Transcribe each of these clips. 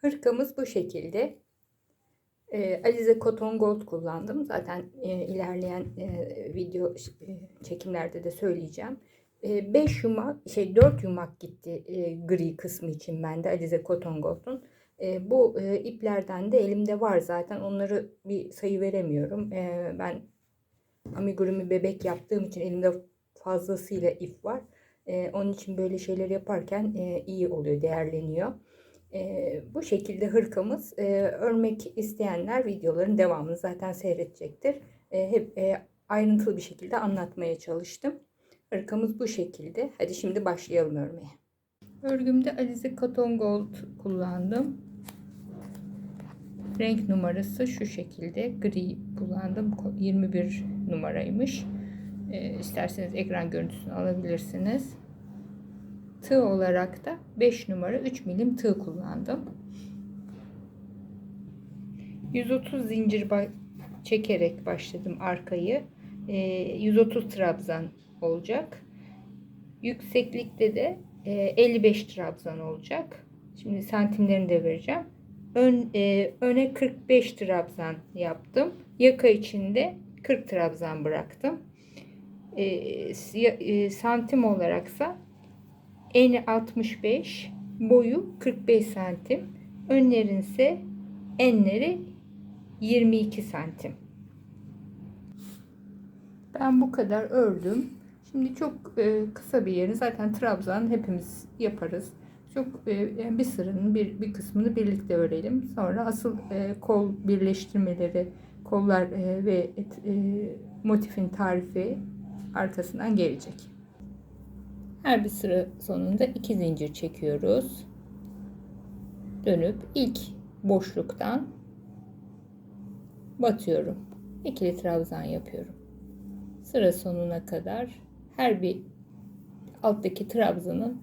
Hırkamız bu şekilde. E, Alize Cotton Gold kullandım. Zaten e, ilerleyen e, video e, çekimlerde de söyleyeceğim. 5 yumak, şey 4 yumak gitti e, gri kısmı için bende Alize Cotton Gold'un. E, bu e, iplerden de elimde var zaten. Onları bir sayı veremiyorum. E, ben amigurumi bebek yaptığım için elimde fazlasıyla ip var. E, onun için böyle şeyler yaparken e, iyi oluyor, değerleniyor. E, bu şekilde hırkamız e, örmek isteyenler videoların devamını zaten seyredecektir. E, hep e, ayrıntılı bir şekilde anlatmaya çalıştım. Hırkamız bu şekilde. Hadi şimdi başlayalım örmeye. Örgümde Alize Cotton Gold kullandım. Renk numarası şu şekilde gri kullandım. 21 numaraymış. E, isterseniz ekran görüntüsünü alabilirsiniz. Tığ olarak da 5 numara 3 milim tığ kullandım. 130 zincir çekerek başladım arkayı. E, 130 trabzan olacak. Yükseklikte de e, 55 trabzan olacak. Şimdi santimlerini de vereceğim. Ön, e, öne 45 trabzan yaptım. Yaka içinde 40 trabzan bıraktım. E, e, santim olaraksa eni 65, boyu 45 santim. Önlerin ise enleri 22 santim. Ben bu kadar ördüm. Şimdi çok e, kısa bir yerini zaten trabzan hepimiz yaparız. Çok e, bir sıranın bir, bir kısmını birlikte örelim. Sonra asıl e, kol birleştirmeleri, kollar ve et, motifin tarifi arkasından gelecek. Her bir sıra sonunda iki zincir çekiyoruz. Dönüp ilk boşluktan batıyorum. İkili trabzan yapıyorum. Sıra sonuna kadar her bir alttaki trabzanın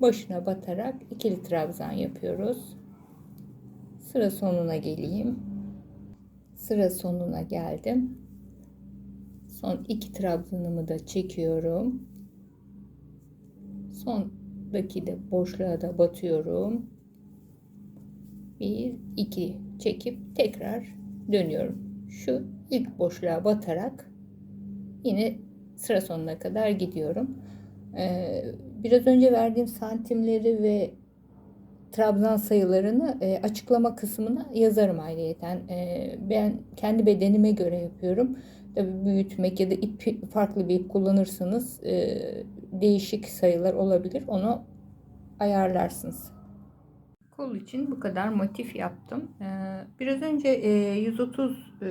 başına batarak ikili trabzan yapıyoruz. Sıra sonuna geleyim. Sıra sonuna geldim. Son iki trabzanımı da çekiyorum. Sondaki de boşluğa da batıyorum. Bir, iki çekip tekrar dönüyorum. Şu ilk boşluğa batarak yine sıra sonuna kadar gidiyorum. Ee, biraz önce verdiğim santimleri ve trabzan sayılarını e, açıklama kısmına yazarım ayrıyeten. E, ben kendi bedenime göre yapıyorum. Tabii büyütmek ya da ip farklı bir ip kullanırsanız e, değişik sayılar olabilir. Onu ayarlarsınız. Kol için bu kadar motif yaptım. E, biraz önce e, 130 e,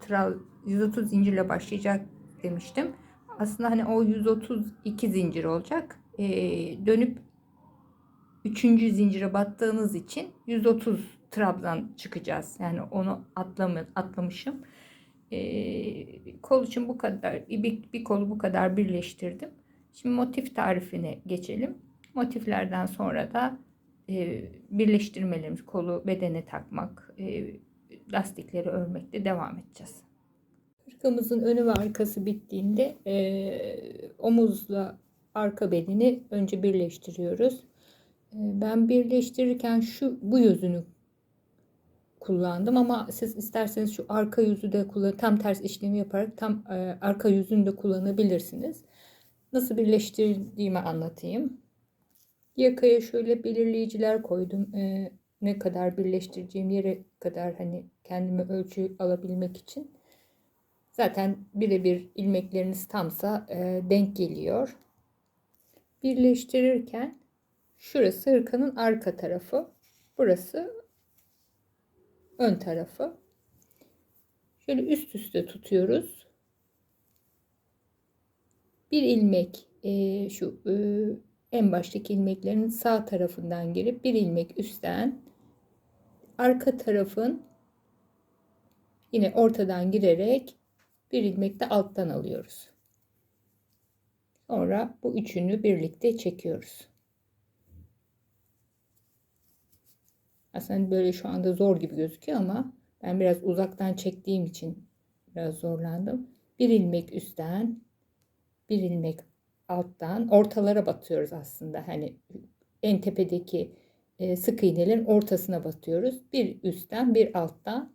tra 130 zincirle başlayacak demiştim. Aslında hani o 132 zincir olacak. E, dönüp 3. zincire battığınız için 130 trabzan çıkacağız. Yani onu atlama, atlamışım. E, kol için bu kadar bir, bir kolu bu kadar birleştirdim. Şimdi motif tarifine geçelim. Motiflerden sonra da e, birleştirmelerimiz kolu bedene takmak, e, lastikleri örmekle devam edeceğiz. Hırkamızın önü ve arkası bittiğinde e, omuzla arka bedeni önce birleştiriyoruz. E, ben birleştirirken şu bu yüzünü kullandım ama siz isterseniz şu arka yüzü de kullan tam ters işlemi yaparak tam e, arka yüzünü de kullanabilirsiniz. Nasıl birleştirdiğimi anlatayım. Yakaya şöyle belirleyiciler koydum. E, ne kadar birleştireceğim yere kadar hani kendime ölçü alabilmek için. Zaten birebir ilmekleriniz tamsa e, denk geliyor. Birleştirirken şurası hırkanın arka tarafı. Burası ön tarafı. Şöyle üst üste tutuyoruz. Bir ilmek e, şu e, en baştaki ilmeklerin sağ tarafından girip bir ilmek üstten arka tarafın yine ortadan girerek bir ilmek de alttan alıyoruz. Sonra bu üçünü birlikte çekiyoruz. Aslında böyle şu anda zor gibi gözüküyor ama ben biraz uzaktan çektiğim için biraz zorlandım. Bir ilmek üstten, bir ilmek alttan ortalara batıyoruz aslında. Hani en tepedeki e, sık iğnelerin ortasına batıyoruz. Bir üstten bir alttan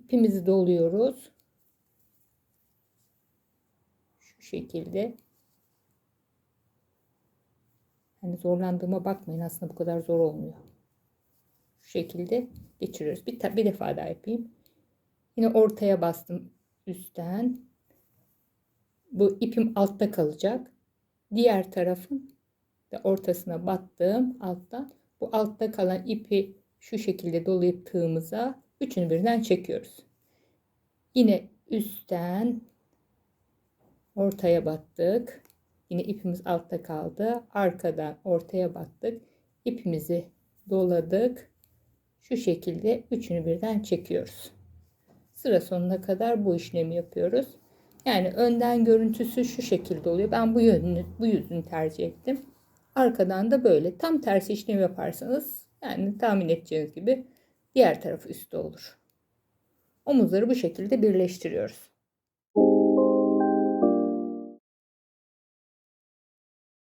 ipimizi doluyoruz. Şu şekilde. Hani zorlandığıma bakmayın aslında bu kadar zor olmuyor. Şu şekilde geçiriyoruz. Bir, bir defa daha yapayım. Yine ortaya bastım üstten. Bu ipim altta kalacak. Diğer tarafın da ortasına battım alttan. Bu altta kalan ipi şu şekilde dolayıp tığımıza üçünü birden çekiyoruz. Yine üstten ortaya battık. Yine ipimiz altta kaldı. Arkadan ortaya battık. İpimizi doladık. Şu şekilde üçünü birden çekiyoruz. Sıra sonuna kadar bu işlemi yapıyoruz. Yani önden görüntüsü şu şekilde oluyor. Ben bu yönünü, bu yüzünü tercih ettim. Arkadan da böyle tam tersi işlem yaparsanız yani tahmin edeceğiniz gibi diğer taraf üstte olur. Omuzları bu şekilde birleştiriyoruz.